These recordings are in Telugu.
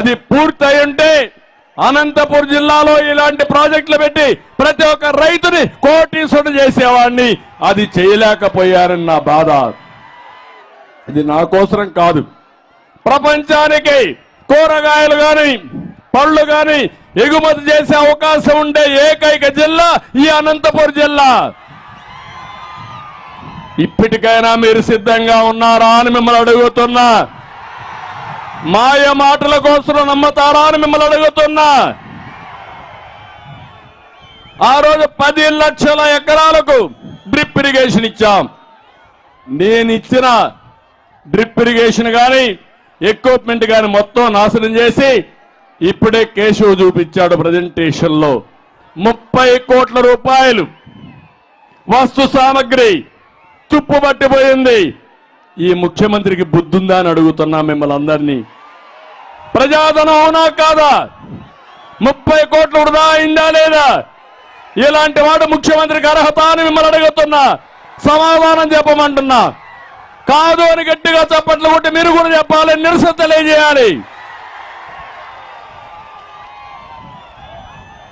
అది పూర్తయి ఉంటే అనంతపూర్ జిల్లాలో ఇలాంటి ప్రాజెక్టులు పెట్టి ప్రతి ఒక్క రైతుని కోటీసుడు చేసేవాడిని. అది చేయలేకపోయారని నా బాధ. ఇది నా కోసరం కాదు. ప్రపంచానికి కూరగాయలు కానీ పళ్ళు కానీ ఎగుమతి చేసే అవకాశం ఉండే ఏకైక జిల్లా ఈ అనంతపురం జిల్లా. ఇప్పటికైనా మీరు సిద్ధంగా ఉన్నారా అని మిమ్మల్ని అడుగుతున్నా. మాయ మాటల కోసం నమ్మతారా అని మిమ్మల్ని అడుగుతున్నా. ఆ రోజు పది లక్షల ఎకరాలకు డ్రిప్ ఇరిగేషన్ ఇచ్చాం. నేను ఇచ్చిన డ్రిప్ ఇరిగేషన్ కానీ ఎక్విప్మెంట్ కానీ మొత్తం నాశనం చేసి ఇప్పుడే కేశవ్ చూపించాడు ప్రజెంటేషన్లో ముప్పై కోట్ల రూపాయలు వస్తు సామగ్రి తుప్పు పట్టిపోయింది ఈ ముఖ్యమంత్రికి బుద్ధుందా అని అడుగుతున్నా మిమ్మల్ని అందరినీ. ప్రజాధనం అవునా కాదా? ముప్పై కోట్లు వృధా అయిందా లేదా? ఇలాంటి వాడు ముఖ్యమంత్రికి అర్హత అని మిమ్మల్ని అడుగుతున్నా. సమాధానం చెప్పమంటున్నా. కాదు అని గట్టిగా చప్పట్లు కొట్టి మీరు కూడా చెప్పాలి నిరసన తెలియజేయాలి.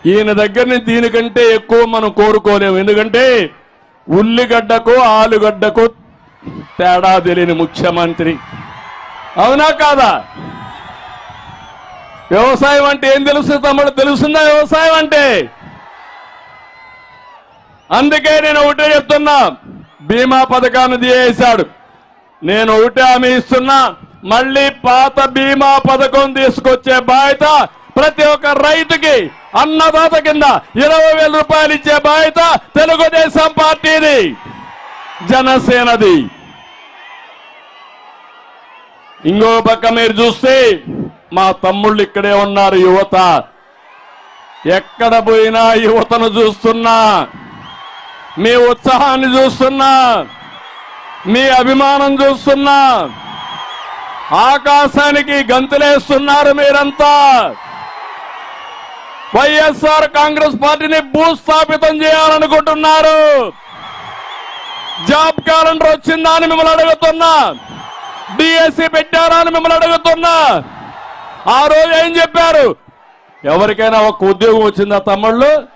ఈయన దగ్గర నుంచి దీనికంటే ఎక్కువ మనం కోరుకోలేము. ఎందుకంటే ఉల్లిగడ్డకు ఆలుగడ్డకు తేడా తెలియని ముఖ్యమంత్రి. అవునా కాదా? వ్యవసాయం అంటే ఏం తెలుసు తమ్ముడు? తెలుసుందా వ్యవసాయం అంటే? అందుకే నేను ఒకటే చెప్తున్నా బీమా పథకాన్ని తీయేశాడు నేను ఒకటే హామీ ఇస్తున్నా మళ్ళీ పాత బీమా పథకం తీసుకొచ్చే బాధ్యత ప్రతి ఒక్క రైతుకి అన్నదాత కింద ఇరవై వేల రూపాయలు ఇచ్చే బాధ్యత తెలుగుదేశం పార్టీది. జనసేనది. ఇంకో పక్క మీరు చూస్తే మా తమ్ముళ్ళు ఇక్కడే ఉన్నారు యువత. ఎక్కడ పోయినా యువతను చూస్తున్నా. మీ ఉత్సాహాన్ని చూస్తున్నా. మీ అభిమానం చూస్తున్నా. ఆకాశానికి గంతులేస్తున్నారు మీరంతా. వైఎస్ఆర్ కాంగ్రెస్ పార్టీని భూస్థాపితం చేయాలనుకుంటున్నారు. జాబ్ క్యాలెండర్ వచ్చిందా అని మిమ్మల్ని అడుగుతున్నా. డిఎస్సి పెట్టారా అని మిమ్మల్ని అడుగుతున్నా. ఆ రోజు ఏం చెప్పారు? ఎవరికైనా ఒక ఉద్యోగం వచ్చిందా తమ్ముళ్ళు?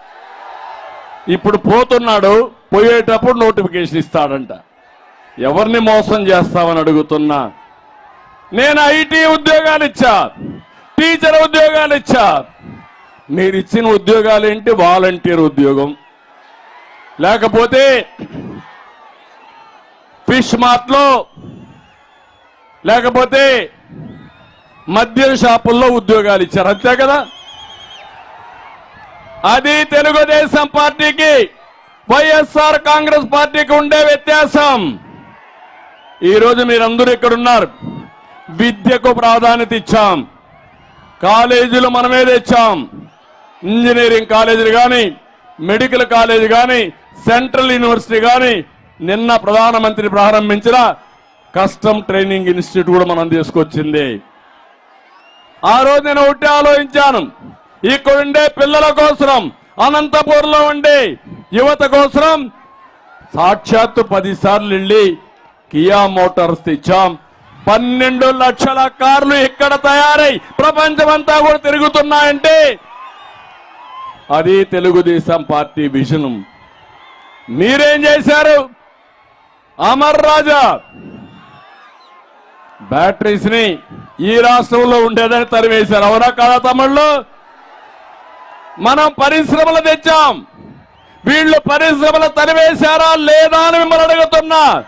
ఇప్పుడు పోతున్నాడు పోయేటప్పుడు నోటిఫికేషన్ ఇస్తాడంట. ఎవరిని మోసం చేస్తామని అడుగుతున్నా. నేను ఐటీ ఉద్యోగాలు ఇచ్చా టీచర్ ఉద్యోగాలు ఇచ్చా. మీరు ఇచ్చిన ఉద్యోగాలు ఏంటి? వాలంటీర్ ఉద్యోగం. లేకపోతే ఫిష్ మార్ట్లో లేకపోతే మద్యం షాపుల్లో ఉద్యోగాలు ఇచ్చారు. అంతే కదా? అది తెలుగుదేశం పార్టీకి వైఎస్ఆర్ కాంగ్రెస్ పార్టీకి ఉండే వ్యత్యాసం. ఈ రోజు మీరందరూ ఇక్కడున్నారు. విద్యకు ప్రాధాన్యత ఇచ్చాం. కాలేజీలు మనమే తెచ్చాం. ఇంజనీరింగ్ కాలేజీలు కానీ మెడికల్ కాలేజీ కానీ సెంట్రల్ యూనివర్సిటీ కానీ నిన్న ప్రధానమంత్రి ప్రారంభించిన కస్టమ్ ట్రైనింగ్ ఇన్స్టిట్యూట్ కూడా మనం తీసుకొచ్చింది. ఆ రోజు నేను ఒకటి ఆలోచించాను. ఇక్కడ ఉండే పిల్లల కోసం అనంతపూర్లో ఉండే యువత కోసం సాక్షాత్తు పదిసార్లు వెళ్ళి కియా మోటార్స్ తెచ్చాం. పన్నెండు లక్షల కార్లు ఇక్కడ తయారై ప్రపంచమంతా కూడా తిరుగుతున్నాయంటే అది తెలుగుదేశం పార్టీ విజనం. మీరేం చేశారు? అమర్ రాజా! బ్యాటరీస్ని ఈ రాష్ట్రంలో ఉండేదని తరివేశారు అవునా కాదా తమ్ముళ్ళు? మనం పరిశ్రమలు తెచ్చాం. వీళ్ళు పరిశ్రమలు తరివేశారా లేదా అని మిమ్మల్ని అడుగుతున్నా.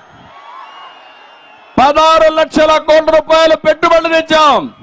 పదహారు లక్షల కోట్ల రూపాయలు పెట్టుబడులు తెచ్చాం.